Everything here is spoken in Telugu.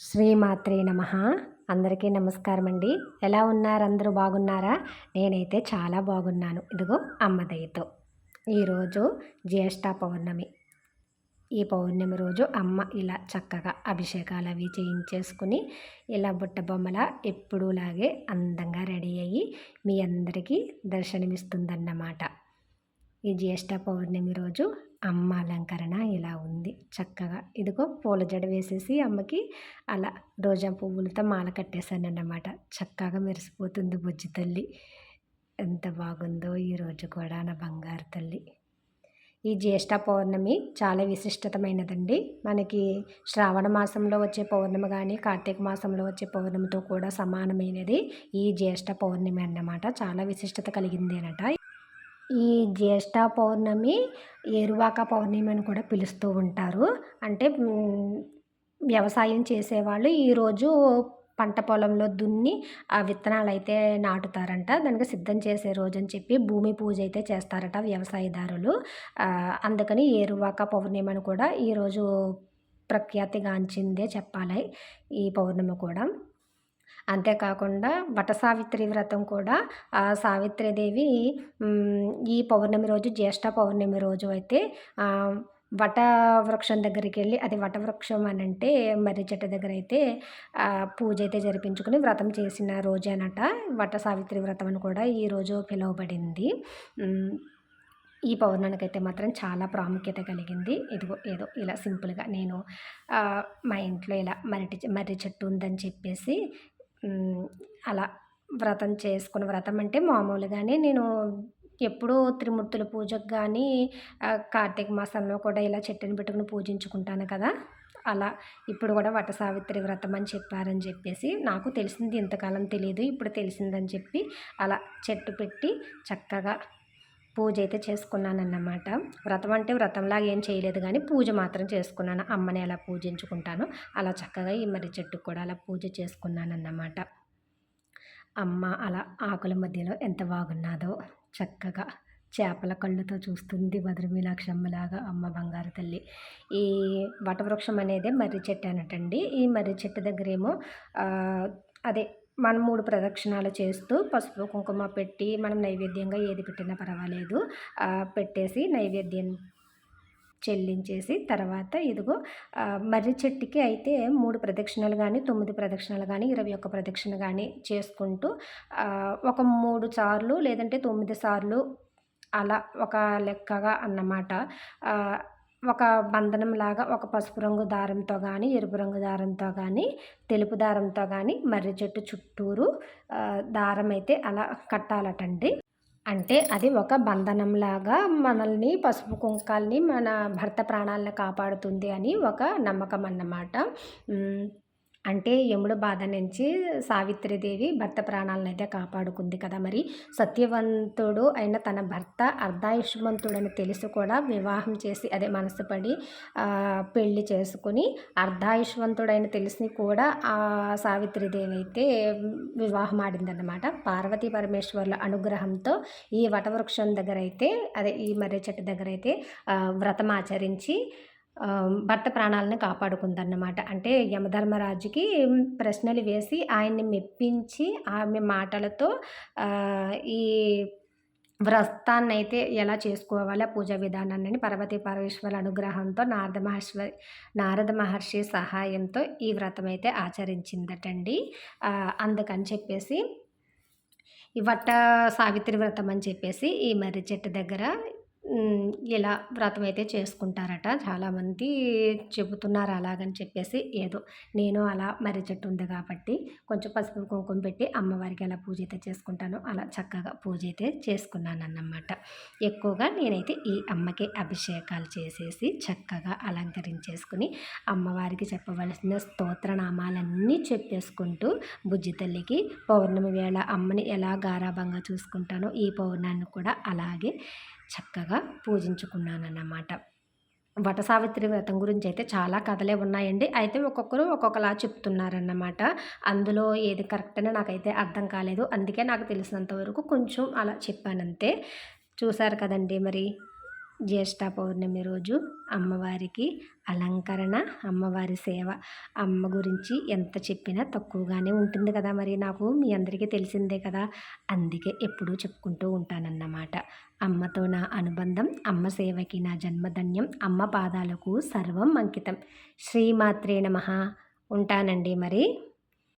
శ్రీమాత్రే నమ. అందరికీ నమస్కారం అండి ఎలా ఉన్నారు? అందరూ బాగున్నారా? నేనైతే చాలా బాగున్నాను. ఇదిగో అమ్మదయ్యతో ఈరోజు జ్యేష్ఠ పౌర్ణమి. ఈ పౌర్ణమి రోజు అమ్మ ఇలా చక్కగా అభిషేకాలు అవి చేయించేసుకుని ఇలా బుట్ట బొమ్మల ఎప్పుడూలాగే అందంగా రెడీ అయ్యి మీ అందరికీ దర్శనమిస్తుందన్నమాట. ఈ జ్యేష్ఠ పౌర్ణమి రోజు అమ్మ అలంకరణ ఇలా ఉంది. చక్కగా ఇదిగో పూల జడ వేసేసి అమ్మకి అలా రోజా పువ్వులతో మాల కట్టేశాను అన్నమాట చక్కగా మెరిసిపోతుంది బుజ్జి తల్లి. ఎంత బాగుందో ఈరోజు కూడా నా బంగారు తల్లి. ఈ జ్యేష్ఠ పౌర్ణమి చాలా విశిష్టతమైనదండి. మనకి శ్రావణ మాసంలో వచ్చే పౌర్ణమి కానీ కార్తీక మాసంలో వచ్చే పౌర్ణమితో కూడా సమానమైనది ఈ జ్యేష్ఠ పౌర్ణమి అన్నమాట. చాలా విశిష్టత కలిగింది అనట. ఈ జ్యేష్ఠ పౌర్ణమి ఏరువాక పౌర్ణమి అని కూడా పిలుస్తూ ఉంటారు. అంటే వ్యవసాయం చేసేవాళ్ళు ఈరోజు పంట పొలంలో దున్ని ఆ విత్తనాలు అయితే నాటుతారంట. దానికి సిద్ధం చేసే రోజు అని చెప్పి భూమి పూజ అయితే చేస్తారట వ్యవసాయదారులు. అందుకని ఏరువాక పౌర్ణమి అని కూడా ఈరోజు ప్రఖ్యాతిగాంచిందే చెప్పాలి ఈ పౌర్ణమి కూడా. అంతేకాకుండా వట సావిత్రి వ్రతం కూడా ఆ సావిత్రిదేవి ఈ పౌర్ణమి రోజు జ్యేష్ఠ పౌర్ణమి రోజు అయితే వట వృక్షం దగ్గరికి వెళ్ళి అది వట వృక్షం అని అంటే మర్రి చెట్టు దగ్గర అయితే పూజ అయితే జరిపించుకుని వ్రతం చేసిన రోజేనట వట సావిత్రి వ్రతం అని కూడా ఈరోజు పిలువబడింది. ఈ పౌర్ణానికి అయితే మాత్రం చాలా ప్రాముఖ్యత కలిగింది. ఇదిగో ఏదో ఇలా సింపుల్గా నేను మా ఇంట్లో ఇలా మర్రి మర్రి చెట్టు ఉందని చెప్పేసి అలా వ్రతం చేసుకుని వ్రతం అంటే మామూలుగానే నేను ఎప్పుడూ త్రిమూర్తుల పూజకు కానీ కార్తీక మాసంలో కూడా ఇలా చెట్టుని పెట్టుకుని పూజించుకుంటాను కదా. అలా ఇప్పుడు కూడా వట సావిత్రి వ్రతం అని చెప్పారని చెప్పేసి నాకు తెలిసింది ఇంతకాలం తెలియదు ఇప్పుడు తెలిసిందని చెప్పి అలా చెట్టు పెట్టి చక్కగా పూజ అయితే చేసుకున్నాను అన్నమాట వ్రతం అంటే వ్రతంలాగా ఏం చేయలేదు కానీ పూజ మాత్రం చేసుకున్నాను. అమ్మని ఎలా పూజించుకుంటాను. అలా చక్కగా ఈ మర్రి చెట్టుకు కూడా అలా పూజ చేసుకున్నానన్నమాట. అమ్మ అలా ఆకుల మధ్యలో ఎంత బాగున్నాదో చక్కగా చేపల కళ్ళుతో చూస్తుంది భద్రమీనాక్షమ్మలాగా అమ్మ బంగారు తల్లి. ఈ వటవృక్షం అనేది మర్రి చెట్టు అనటండి. ఈ మర్రి చెట్టు దగ్గరేమో అదే మనం మూడు ప్రదక్షిణాలు చేస్తూ పసుపు కుంకుమ పెట్టి మనం నైవేద్యంగా ఏది పెట్టినా పర్వాలేదు. పెట్టేసి నైవేద్యం చెల్లించేసి తర్వాత ఇదిగో మర్రి చెట్టుకి అయితే మూడు ప్రదక్షిణలు కానీ తొమ్మిది ప్రదక్షిణలు కానీ ఇరవై ఒక్క ప్రదక్షిణ కానీ చేసుకుంటూ ఒక మూడు సార్లు లేదంటే తొమ్మిది సార్లు అలా ఒక లెక్కగా అన్నమాట. ఒక బంధనం లాగా ఒక పసుపు రంగు దారంతో కానీ ఎరుపు రంగు దారంతో కానీ తెలుపు దారంతో కానీ మర్రి చెట్టు చుట్టూరు దారం అయితే అలా కట్టాలటండి. అంటే అది ఒక బంధనంలాగా మనల్ని పసుపు కుంకాల్ని మన భర్త ప్రాణాలను కాపాడుతుంది అని ఒక నమ్మకం అన్నమాట అంటే యముడు బాధ నుంచి సావిత్రిదేవి భర్త ప్రాణాలను అయితే కాపాడుకుంది కదా మరి. సత్యవంతుడు అయిన తన భర్త అర్ధాయుష్మంతుడని తెలిసి కూడా వివాహం చేసి అదే మనసు పడి పెళ్ళి చేసుకుని అర్ధాయుష్మంతుడైన తెలిసి కూడా ఆ సావిత్రిదేవి అయితే వివాహం ఆడిందన్నమాట పార్వతీ పరమేశ్వర్ల అనుగ్రహంతో ఈ వటవృక్షం దగ్గర అయితే అదే ఈ మర్రి చెట్టు దగ్గర అయితే వ్రతం ఆచరించి భర్త ప్రాణాలను కాపాడుకుందన్నమాట. అంటే యమధర్మరాజుకి ప్రశ్నలు వేసి ఆయన్ని మెప్పించి ఆమె మాటలతో ఈ వ్రతాన్ని అయితే ఎలా చేసుకోవాలి పూజా విధానాన్ని పర్వతి పరమేశ్వర అనుగ్రహంతో నారద మహర్షి నారద మహర్షి సహాయంతో ఈ వ్రతం అయితే ఆచరించిందటండి అందుకని చెప్పేసి ఈ వట్ట సావిత్రి వ్రతం అని చెప్పేసి ఈ మర్రి చెట్టు దగ్గర ఇలా వ్రతం అయితే చేసుకుంటారట. చాలామంది చెబుతున్నారు అలాగని చెప్పేసి ఏదో. నేను అలా మర్రి చెట్టు ఉంది కాబట్టి కొంచెం పసుపు కుంకుమ పెట్టి అమ్మవారికి అలా పూజ అయితే చేసుకుంటాను. అలా చక్కగా పూజ అయితే చేసుకున్నాను అన్నమాట ఎక్కువగా నేనైతే ఈ అమ్మకి అభిషేకాలు చేసేసి చక్కగా అలంకరించేసుకుని అమ్మవారికి చెప్పవలసిన స్తోత్రనామాలన్నీ చెప్పేసుకుంటూ బుజ్జి తల్లికి పౌర్ణమి వేళ అమ్మని ఎలా గారాభంగా చూసుకుంటానో ఈ పౌర్ణాన్ని కూడా అలాగే చక్కగా పూజించుకున్నానన్నమాట. వట సావిత్రి వ్రతం గురించి అయితే చాలా కథలే ఉన్నాయండి. అయితే ఒక్కొక్కరు ఒక్కొక్కలా చెప్తున్నారన్నమాట. అందులో ఏది కరెక్ట్ అని నాకైతే అర్థం కాలేదు. అందుకే నాకు తెలిసినంత వరకు కొంచెం అలా చెప్పానంతే. చూసారు కదండి మరి. జ్యేష్ఠ పౌర్ణమి రోజు అమ్మవారికి అలంకరణ అమ్మవారి సేవ. అమ్మ గురించి ఎంత చెప్పినా తక్కువగానే ఉంటుంది కదా మరి నాకు? మీ అందరికీ తెలిసిందే కదా? అందుకే ఎప్పుడూ చెప్పుకుంటూ ఉంటానన్నమాట. అమ్మతో నా అనుబంధం అమ్మ సేవకి నా జన్మధన్యం అమ్మ పాదాలకు సర్వం అంకితం. శ్రీమాత్రే నమ. ఉంటానండి మరి.